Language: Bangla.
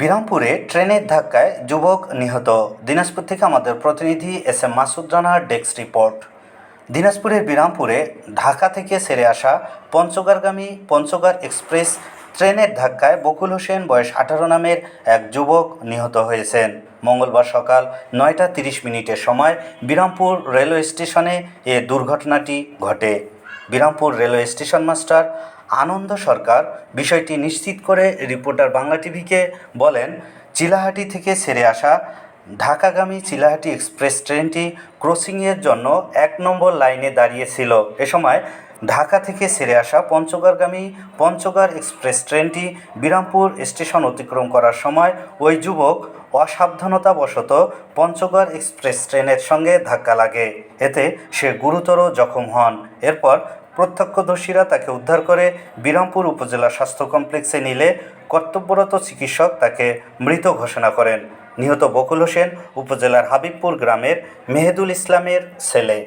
বিরামপুরে ট্রেনের ধাক্কায় যুবক নিহত। দিনাজপুর থেকে আমাদের প্রতিনিধি এস এম মাসুদ রানার ডেস্ক রিপোর্ট। দিনাজপুরের বিরামপুরে ঢাকা থেকে সেরে আসা পঞ্চগড়গামী পঞ্চগড় এক্সপ্রেস ট্রেনের ধাক্কায় বকুল হোসেন বয়স আঠারো নামের এক যুবক নিহত হয়েছেন। মঙ্গলবার সকাল নয়টা তিরিশ মিনিটের সময় বিরামপুর রেলওয়ে স্টেশনে এ দুর্ঘটনাটি ঘটে। Birampur railway station master Ananda Sarkar বিষয়টি নিশ্চিত করে রিপোর্টার বাংলা টিভিকে বলেন, চিলাহাটি থেকে ছেড়ে আসা ঢাকাগামী চিলাহাটি এক্সপ্রেস ট্রেনটি ক্রসিংয়ের জন্য এক নম্বর লাইনে দাঁড়িয়েছিল। এ সময় ঢাকা থেকে ছেড়ে আসা পঞ্চগড়গামী পঞ্চগড় এক্সপ্রেস ট্রেনটি বিরামপুর স্টেশন অতিক্রম করার সময় ওই যুবক অসাবধানতাবশত পঞ্চগড় এক্সপ্রেস ট্রেনের সঙ্গে ধাক্কা লাগে। এতে সে গুরুতর জখম হন। এরপর প্রত্যক্ষদর্শীরা তাকে উদ্ধার করে বিরামপুর উপজেলা স্বাস্থ্য কমপ্লেক্সে নিলে কর্তব্যরত চিকিৎসক তাকে মৃত ঘোষণা করেন। নিহত বকুল হোসেন উপজেলার হাবিবপুর গ্রামের মেহেদুল ইসলামের ছেলে।